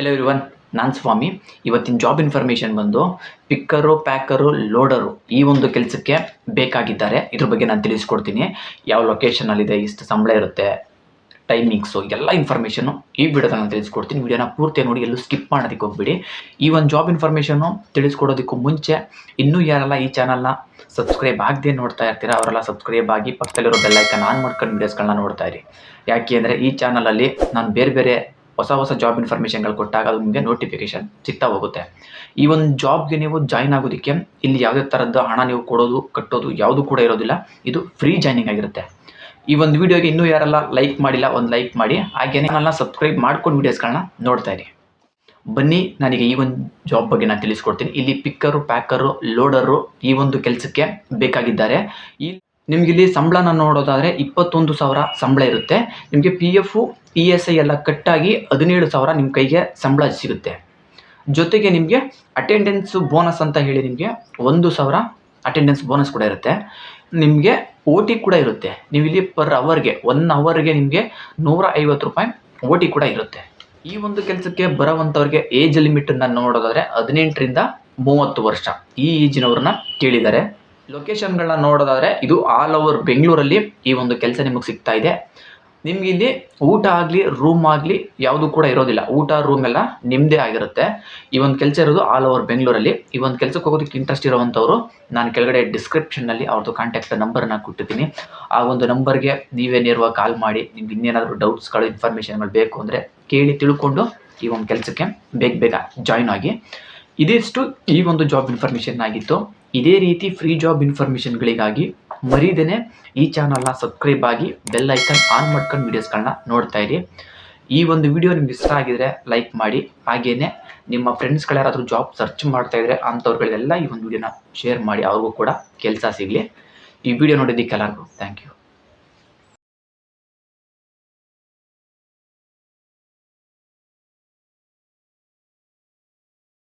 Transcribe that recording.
ಎಲ್ಲೋ ಇರುವನ್ ನಾನು ಸ್ವಾಮಿ. ಇವತ್ತಿನ job information ಬಂದು ಪಿಕ್ಕರು ಪ್ಯಾಕರು ಲೋಡರು ಈ ಒಂದು ಕೆಲಸಕ್ಕೆ ಬೇಕಾಗಿದ್ದಾರೆ. ಇದ್ರ ಬಗ್ಗೆ ನಾನು ತಿಳಿಸ್ಕೊಡ್ತೀನಿ. ಯಾವ ಲೊಕೇಶನಲ್ಲಿದೆ ಇಷ್ಟು ಸಂಬಳ ಇರುತ್ತೆ ಟೈಮಿಂಗ್ಸು ಎಲ್ಲ ಇನ್ಫಾರ್ಮೇಷನು ಈ ವಿಡಿಯೋದಲ್ಲಿ ನಾನು ತಿಳಿಸ್ಕೊಡ್ತೀನಿ. ವಿಡಿಯೋನ ಪೂರ್ತಿ ನೋಡಿ, ಎಲ್ಲೂ ಸ್ಕಿಪ್ ಮಾಡೋದಕ್ಕೆ ಹೋಗ್ಬಿಡಿ. ಈ ಒಂದು ಜಾಬ್ ಇನ್ಫಾರ್ಮೇಷನು ತಿಳಿಸ್ಕೊಡೋದಕ್ಕೂ ಮುಂಚೆ, ಇನ್ನೂ ಯಾರೆಲ್ಲ ಈ ಚಾನಲ್ನ ಸಬ್ಸ್ಕ್ರೈಬ್ ಆಗದೆ ನೋಡ್ತಾ ಇರ್ತೀರ, ಅವರೆಲ್ಲ ಸಬ್ಸ್ಕ್ರೈಬ್ ಆಗಿ ಪಕ್ಕದಲ್ಲಿರೋ ಬೆಲ್ಲೈಕನ್ ಆನ್ ಮಾಡ್ಕೊಂಡು ವೀಡಿಯೋಸ್ಗಳನ್ನ ನೋಡ್ತಾ ಇರಿ. ಯಾಕೆ ಅಂದರೆ ಈ ಚಾನಲಲ್ಲಿ ನಾನು ಬೇರೆ ಬೇರೆ ಹೊಸ ಹೊಸ ಜಾಬ್ ಇನ್ಫಾರ್ಮೇಷನ್ಗಳು ಕೊಟ್ಟಾಗ ಅದು ನಿಮಗೆ ನೋಟಿಫಿಕೇಶನ್ ಸಿಗ್ತಾ ಹೋಗುತ್ತೆ. ಈ ಒಂದು ಜಾಬ್ಗೆ ನೀವು ಜಾಯ್ನ್ ಆಗೋದಕ್ಕೆ ಇಲ್ಲಿ ಯಾವುದೇ ಥರದ ಹಣ ನೀವು ಕೊಡೋದು, ಕಟ್ಟೋದು ಯಾವುದು ಕೂಡ ಇರೋದಿಲ್ಲ. ಇದು ಫ್ರೀ ಜಾಯ್ನಿಂಗ್ ಆಗಿರುತ್ತೆ. ಈ ಒಂದು ವಿಡಿಯೋಗೆ ಇನ್ನೂ ಯಾರೆಲ್ಲ ಲೈಕ್ ಮಾಡಿಲ್ಲ ಒಂದು ಲೈಕ್ ಮಾಡಿ, ಹಾಗೇನೇ ಚಾನಲ್ನ ಸಬ್ಸ್ಕ್ರೈಬ್ ಮಾಡ್ಕೊಂಡು ವೀಡಿಯೋಸ್ಗಳನ್ನ ನೋಡ್ತಾ ಇರಿ. ಬನ್ನಿ, ನನಗೆ ಈ ಒಂದು ಜಾಬ್ ಬಗ್ಗೆ ನಾನು ತಿಳಿಸ್ಕೊಡ್ತೀನಿ. ಇಲ್ಲಿ ಪಿಕ್ಕರು ಪ್ಯಾಕರು ಲೋಡರು ಈ ಒಂದು ಕೆಲಸಕ್ಕೆ ಬೇಕಾಗಿದ್ದಾರೆ. ಈ ನಿಮ್ಗೆ ಇಲ್ಲಿ ಸಂಬಳನ ನೋಡೋದಾದರೆ ಇಪ್ಪತ್ತೊಂದು ಸಾವಿರ ಸಂಬಳ ಇರುತ್ತೆ. ನಿಮಗೆ P F E S I ಎಲ್ಲ ಕಟ್ಟಾಗಿ ಹದಿನೇಳು ಸಾವಿರ ನಿಮ್ಮ ಕೈಗೆ ಸಂಬಳ ಸಿಗುತ್ತೆ. ಜೊತೆಗೆ ನಿಮಗೆ ಅಟೆಂಡೆನ್ಸ್ ಬೋನಸ್ ಅಂತ ಹೇಳಿ ನಿಮಗೆ ಒಂದು ಸಾವಿರ ಅಟೆಂಡೆನ್ಸ್ ಬೋನಸ್ ಕೂಡ ಇರುತ್ತೆ. ನಿಮಗೆ ಓ ಟಿ ಕೂಡ ಇರುತ್ತೆ. ನೀವು ಇಲ್ಲಿ ಪರ್ ಅವರ್ಗೆ ಒನ್ ಅವರ್ಗೆ ನಿಮಗೆ ನೂರ ಐವತ್ತು ರೂಪಾಯಿ ಓ ಟಿ ಕೂಡ ಇರುತ್ತೆ. ಈ ಒಂದು ಕೆಲಸಕ್ಕೆ ಬರೋವಂಥವ್ರಿಗೆ ಏಜ್ ಲಿಮಿಟನ್ನು ನೋಡೋದಾದರೆ ಹದಿನೆಂಟರಿಂದ ಮೂವತ್ತು ವರ್ಷ ಈ ಏಜಿನವ್ರನ್ನ ಕೇಳಿದ್ದಾರೆ. ಲೊಕೇಶನ್ಗಳನ್ನ ನೋಡೋದಾದರೆ ಇದು ಆಲ್ ಓವರ್ ಬೆಂಗಳೂರಲ್ಲಿ ಈ ಒಂದು ಕೆಲಸ ನಿಮಗೆ ಸಿಗ್ತಾ ಇದೆ. ನಿಮ್ಗೆ ಇಲ್ಲಿ ಊಟ ಆಗಲಿ ರೂಮ್ ಆಗಲಿ ಯಾವುದು ಕೂಡ ಇರೋದಿಲ್ಲ. ಊಟ ರೂಮ್ ಎಲ್ಲ ನಿಮ್ಮದೇ ಆಗಿರುತ್ತೆ. ಈ ಒಂದು ಕೆಲಸ ಇರೋದು ಆಲ್ ಓವರ್ ಬೆಂಗಳೂರಲ್ಲಿ. ಈ ಒಂದು ಕೆಲಸಕ್ಕೆ ಹೋಗೋದಕ್ಕೆ ಇಂಟ್ರೆಸ್ಟ್ ಇರೋವಂಥವ್ರು, ನಾನು ಕೆಳಗಡೆ ಡಿಸ್ಕ್ರಿಪ್ಷನ್ನಲ್ಲಿ ಅವ್ರದ್ದು ಕಾಂಟ್ಯಾಕ್ಟ್ ನಂಬರ್ನ ಕೊಟ್ಟಿದ್ದೀನಿ. ಆ ಒಂದು ನಂಬರ್ಗೆ ನೀವೇ ನೇರವಾಗಿ ಕಾಲ್ ಮಾಡಿ, ನಿಮ್ಗೆ ಇನ್ನೇನಾದರೂ ಡೌಟ್ಸ್ಗಳು ಇನ್ಫಾರ್ಮೇಷನ್ಗಳು ಬೇಕು ಅಂದರೆ ಕೇಳಿ ತಿಳ್ಕೊಂಡು ಈ ಒಂದು ಕೆಲಸಕ್ಕೆ ಬೇಗ ಬೇಗ ಜಾಯ್ನ್ ಆಗಿ. ಇದಿಷ್ಟು ಈ ಒಂದು ಜಾಬ್ ಇನ್ಫಾರ್ಮೇಷನ್ ಆಗಿತ್ತು. ಇದೇ ರೀತಿ ಫ್ರೀ ಜಾಬ್ ಇನ್ಫಾರ್ಮೇಶನ್ಗಳಿಗಾಗಿ ಮರೀದೇನೆ ಈ ಚಾನಲ್ನ ಸಬ್ಸ್ಕ್ರೈಬ್ ಆಗಿ ಬೆಲ್ ಐಕನ್ ಆನ್ ಮಾಡ್ಕೊಂಡು ವೀಡಿಯೋಸ್ಗಳನ್ನ ನೋಡ್ತಾ ಇರಿ. ಈ ಒಂದು ವಿಡಿಯೋ ನಿಮ್ಗೆ ಇಷ್ಟ ಆಗಿದ್ರೆ ಲೈಕ್ ಮಾಡಿ. ಹಾಗೇನೆ ನಿಮ್ಮ ಫ್ರೆಂಡ್ಸ್ಗಳು ಯಾರಾದರೂ ಜಾಬ್ ಸರ್ಚ್ ಮಾಡ್ತಾ ಇದ್ರೆ ಅಂಥವ್ರುಗಳಿಗೆಲ್ಲ ಈ ಒಂದು ವಿಡಿಯೋನ ಶೇರ್ ಮಾಡಿ. ಅವ್ರಿಗೂ ಕೂಡ ಕೆಲಸ ಸಿಗಲಿ. ಈ ವಿಡಿಯೋ ನೋಡಿದ್ದಕ್ಕೆ ಎಲ್ಲರಿಗೂ ಥ್ಯಾಂಕ್ ಯು